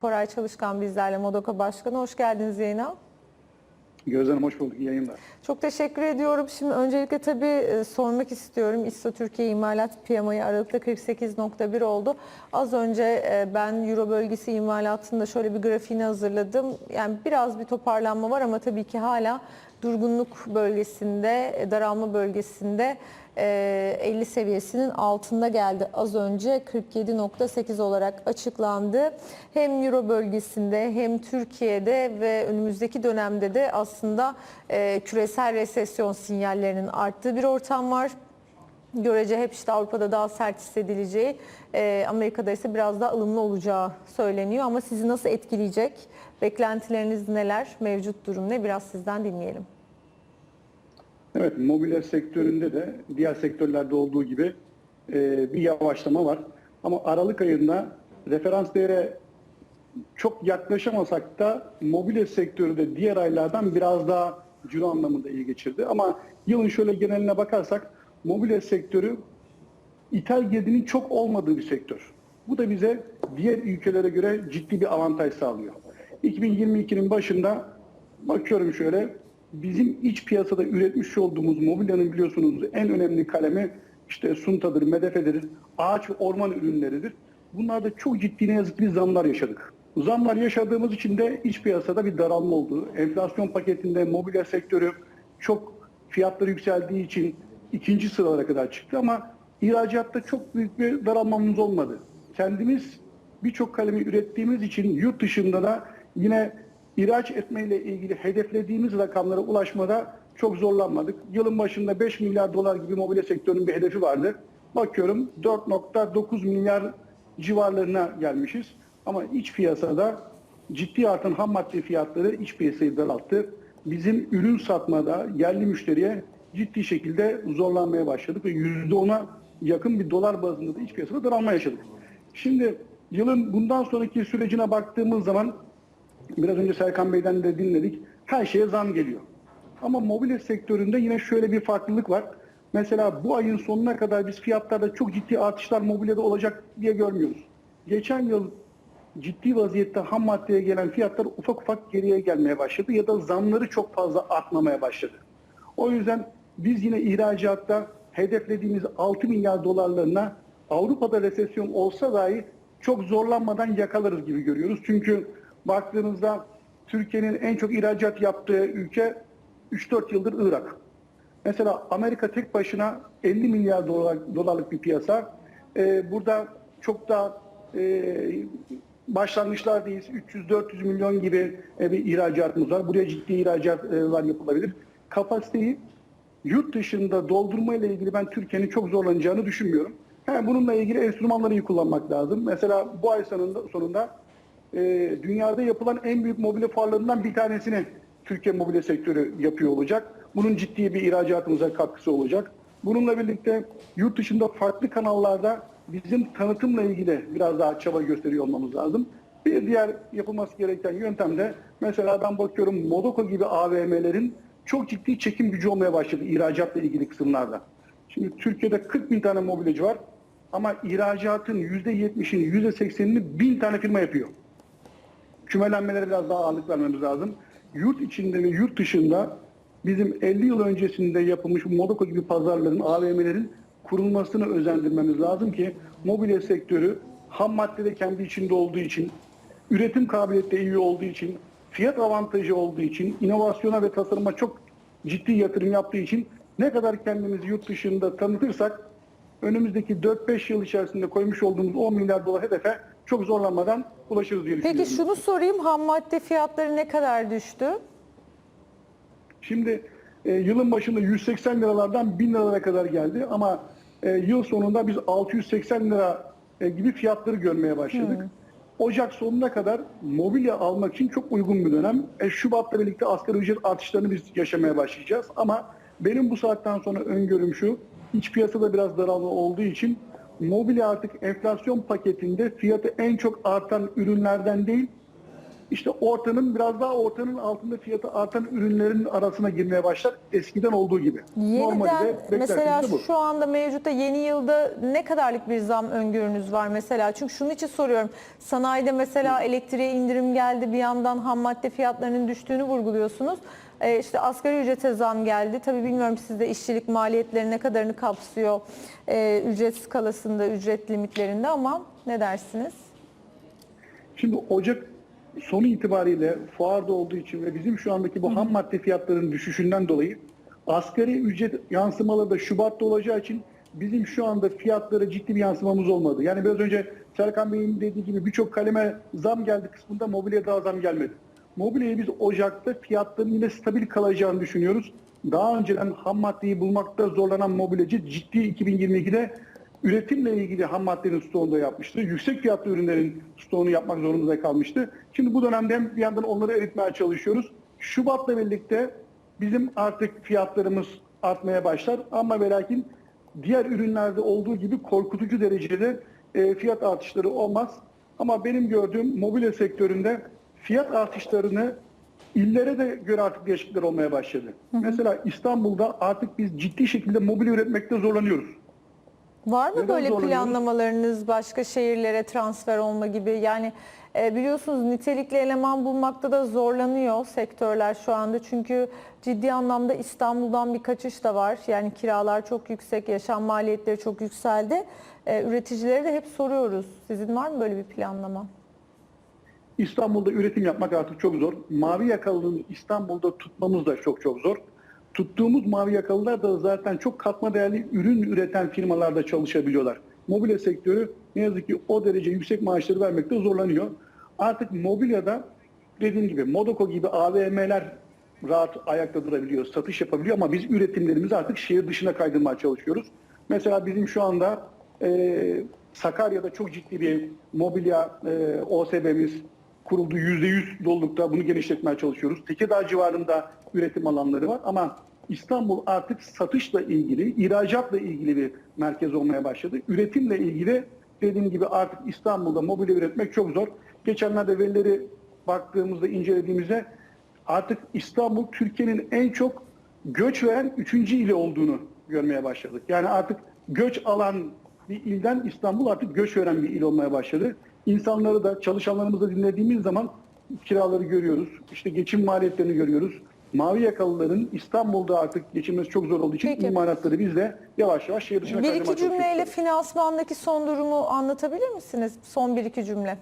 Koray Çalışkan bizlerle Modoka Başkanı. Hoş geldiniz yayına. Gözden hoş bulduk. İyi yayınlar. Çok teşekkür ediyorum. Şimdi öncelikle tabii e, sormak istiyorum. İSO Türkiye İmalat PMI'yi Aralık'ta 48.1 oldu. Az önce e, ben Euro bölgesi imalatında şöyle bir grafiğini hazırladım. Yani biraz bir toparlanma var ama tabii ki hala durgunluk bölgesinde, e, daralma bölgesinde e, 50 seviyesinin altında geldi. Az önce 47.8 olarak açıklandı. Hem Euro bölgesinde hem Türkiye'de ve önümüzdeki dönemde de aslında e, küresel resesyon sinyallerinin arttığı bir ortam var. Görece hep işte Avrupa'da daha sert hissedileceği, e, Amerika'da ise biraz daha ılımlı olacağı söyleniyor. Ama sizi nasıl etkileyecek? Beklentileriniz neler? Mevcut durum ne? Biraz sizden dinleyelim. Evet, mobilya sektöründe de diğer sektörlerde olduğu gibi e, bir yavaşlama var. Ama Aralık ayında referans değere çok yaklaşamasak da mobilya sektörü de diğer aylardan biraz daha ciro anlamında iyi geçirdi. Ama yılın şöyle geneline bakarsak mobilya sektörü ithal girdinin çok olmadığı bir sektör. Bu da bize diğer ülkelere göre ciddi bir avantaj sağlıyor. 2022'nin başında bakıyorum şöyle bizim iç piyasada üretmiş olduğumuz mobilyanın biliyorsunuz en önemli kalemi işte suntadır, medefedir, ağaç ve orman ürünleridir. Bunlarda çok ciddi ne yazık ki zamlar yaşadık. Zamlar yaşadığımız için de iç piyasada bir daralma oldu. Enflasyon paketinde mobilya sektörü çok fiyatları yükseldiği için ikinci sıralara kadar çıktı ama ihracatta çok büyük bir daralmamız olmadı. Kendimiz birçok kalemi ürettiğimiz için yurt dışında da yine ihraç etmeyle ilgili hedeflediğimiz rakamlara ulaşmada çok zorlanmadık. Yılın başında 5 milyar dolar gibi mobilya sektörünün bir hedefi vardı. Bakıyorum 4.9 milyar civarlarına gelmişiz. Ama iç piyasada ciddi artan ham madde fiyatları iç piyasayı daralttı. Bizim ürün satmada yerli müşteriye ciddi şekilde zorlanmaya başladık ve %10'a yakın bir dolar bazında da iç piyasada daralma yaşadık. Şimdi yılın bundan sonraki sürecine baktığımız zaman biraz önce Serkan Bey'den de dinledik. Her şeye zam geliyor. Ama mobilya sektöründe yine şöyle bir farklılık var. Mesela bu ayın sonuna kadar biz fiyatlarda çok ciddi artışlar mobilyada olacak diye görmüyoruz. Geçen yıl ciddi vaziyette ham maddeye gelen fiyatlar ufak ufak geriye gelmeye başladı ya da zamları çok fazla artmamaya başladı. O yüzden biz yine ihracatta hedeflediğimiz 6 milyar dolarlarına Avrupa'da resesyon olsa dahi çok zorlanmadan yakalarız gibi görüyoruz. Çünkü baktığınızda Türkiye'nin en çok ihracat yaptığı ülke 3-4 yıldır Irak. Mesela Amerika tek başına 50 milyar dolar, dolarlık bir piyasa. Ee, burada çok da e, başlangıçlardayız. 300-400 milyon gibi e, bir ihracatımız var. Buraya ciddi ihracatlar yapılabilir. Kapasiteyi yurt dışında doldurma ile ilgili ben Türkiye'nin çok zorlanacağını düşünmüyorum. He, bununla ilgili enstrümanları iyi kullanmak lazım. Mesela bu ay sonunda, sonunda e, dünyada yapılan en büyük mobilya fuarlarından bir tanesini Türkiye mobilya sektörü yapıyor olacak. Bunun ciddi bir ihracatımıza katkısı olacak. Bununla birlikte yurt dışında farklı kanallarda bizim tanıtımla ilgili biraz daha çaba gösteriyor olmamız lazım. Bir diğer yapılması gereken yöntem de mesela ben bakıyorum Modoko gibi AVM'lerin çok ciddi çekim gücü olmaya başladı ihracatla ilgili kısımlarda. Şimdi Türkiye'de 40 bin tane mobilyacı var ama ihracatın %70'ini %80'ini bin tane firma yapıyor. Kümelenmelere biraz daha ağırlık vermemiz lazım. Yurt içinde ve yurt dışında bizim 50 yıl öncesinde yapılmış Modoko gibi pazarların, AVM'lerin kurulmasını özendirmemiz lazım ki mobilya sektörü ham maddede kendi içinde olduğu için, üretim kabiliyeti de iyi olduğu için, fiyat avantajı olduğu için, inovasyona ve tasarıma çok ciddi yatırım yaptığı için ne kadar kendimizi yurt dışında tanıtırsak önümüzdeki 4-5 yıl içerisinde koymuş olduğumuz 10 milyar dolar hedefe çok zorlanmadan ulaşırız diye düşünüyorum. Peki şunu sorayım. Ham madde fiyatları ne kadar düştü? Şimdi e, yılın başında 180 liralardan 1000 liralara kadar geldi ama e, yıl sonunda biz 680 lira e, gibi fiyatları görmeye başladık. Ocak sonuna kadar mobilya almak için çok uygun bir dönem. E, Şubat'la birlikte asgari ücret artışlarını biz yaşamaya başlayacağız. Ama benim bu saatten sonra öngörüm şu, iç piyasada biraz daralma olduğu için mobilya artık enflasyon paketinde fiyatı en çok artan ürünlerden değil, işte ortanın biraz daha ortanın altında fiyatı artan ürünlerin arasına girmeye başlar. Eskiden olduğu gibi. Yeniden mesela bu. şu anda mevcutta yeni yılda ne kadarlık bir zam öngörünüz var mesela? Çünkü şunun için soruyorum. Sanayide mesela elektriğe indirim geldi bir yandan ham madde fiyatlarının düştüğünü vurguluyorsunuz. Ee, işte asgari ücrete zam geldi. Tabii bilmiyorum sizde işçilik maliyetleri ne kadarını kapsıyor ee, ücret skalasında, ücret limitlerinde ama ne dersiniz? Şimdi Ocak sonu itibariyle fuarda olduğu için ve bizim şu andaki bu ham madde fiyatlarının düşüşünden dolayı asgari ücret yansımaları da Şubat'ta olacağı için bizim şu anda fiyatlara ciddi bir yansımamız olmadı. Yani biraz önce Serkan Bey'in dediği gibi birçok kaleme zam geldi kısmında mobilya daha zam gelmedi. Mobilyayı biz Ocak'ta fiyatların yine stabil kalacağını düşünüyoruz. Daha önceden ham maddeyi bulmakta zorlanan mobilyacı ciddi 2022'de üretimle ilgili ham maddenin stoğunu da yapmıştı. Yüksek fiyatlı ürünlerin stoğunu yapmak zorunda kalmıştı. Şimdi bu dönemde hem bir yandan onları eritmeye çalışıyoruz. Şubat'la birlikte bizim artık fiyatlarımız artmaya başlar ama ve lakin diğer ürünlerde olduğu gibi korkutucu derecede e, fiyat artışları olmaz. Ama benim gördüğüm mobilya sektöründe fiyat artışlarını illere de göre artık değişiklikler olmaya başladı. Mesela İstanbul'da artık biz ciddi şekilde mobilya üretmekte zorlanıyoruz. Var mı Neden böyle planlamalarınız başka şehirlere transfer olma gibi? Yani e, biliyorsunuz nitelikli eleman bulmakta da zorlanıyor sektörler şu anda. Çünkü ciddi anlamda İstanbul'dan bir kaçış da var. Yani kiralar çok yüksek, yaşam maliyetleri çok yükseldi. E, üreticilere de hep soruyoruz. Sizin var mı böyle bir planlama? İstanbul'da üretim yapmak artık çok zor. Mavi yakalılığını İstanbul'da tutmamız da çok çok zor. Tuttuğumuz mavi yakalılar da zaten çok katma değerli ürün üreten firmalarda çalışabiliyorlar. Mobilya sektörü ne yazık ki o derece yüksek maaşları vermekte zorlanıyor. Artık mobilyada dediğim gibi Modoko gibi AVM'ler rahat ayakta durabiliyor, satış yapabiliyor ama biz üretimlerimizi artık şehir dışına kaydırmaya çalışıyoruz. Mesela bizim şu anda e, Sakarya'da çok ciddi bir mobilya e, OSB'miz kuruldu. %100 dolulukta bunu genişletmeye çalışıyoruz. Tekirdağ civarında üretim alanları var ama İstanbul artık satışla ilgili, ihracatla ilgili bir merkez olmaya başladı. Üretimle ilgili dediğim gibi artık İstanbul'da mobilya üretmek çok zor. Geçenlerde verileri baktığımızda, incelediğimizde artık İstanbul Türkiye'nin en çok göç veren üçüncü ili olduğunu görmeye başladık. Yani artık göç alan bir ilden İstanbul artık göç veren bir il olmaya başladı. İnsanları da çalışanlarımızı da dinlediğimiz zaman kiraları görüyoruz. İşte geçim maliyetlerini görüyoruz. Mavi yakalıların İstanbul'da artık geçinmesi çok zor olduğu için Peki. imalatları biz de yavaş yavaş şehir dışına Bir iki cümleyle finansmandaki son durumu anlatabilir misiniz? Son bir iki cümle.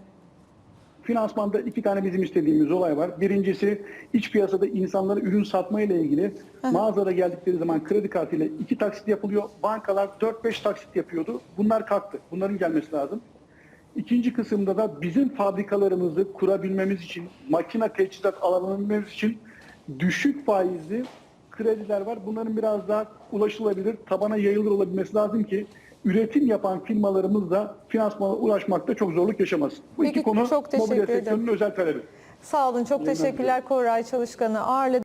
Finansmanda iki tane bizim istediğimiz olay var. Birincisi iç piyasada insanlara ürün satma ile ilgili mağazada geldikleri zaman kredi kartıyla iki taksit yapılıyor. Bankalar 4-5 taksit yapıyordu. Bunlar kalktı. Bunların gelmesi lazım. İkinci kısımda da bizim fabrikalarımızı kurabilmemiz için, makine teçhizat alabilmemiz için düşük faizli krediler var. Bunların biraz daha ulaşılabilir, tabana yayılır olabilmesi lazım ki üretim yapan firmalarımız da finansmana ulaşmakta çok zorluk yaşamasın. Bu Peki, iki konu çok mobilya sektörünün özel talebi. Sağ olun. Çok Yayınlar teşekkürler Koray Çalışkan'ı ağırladık.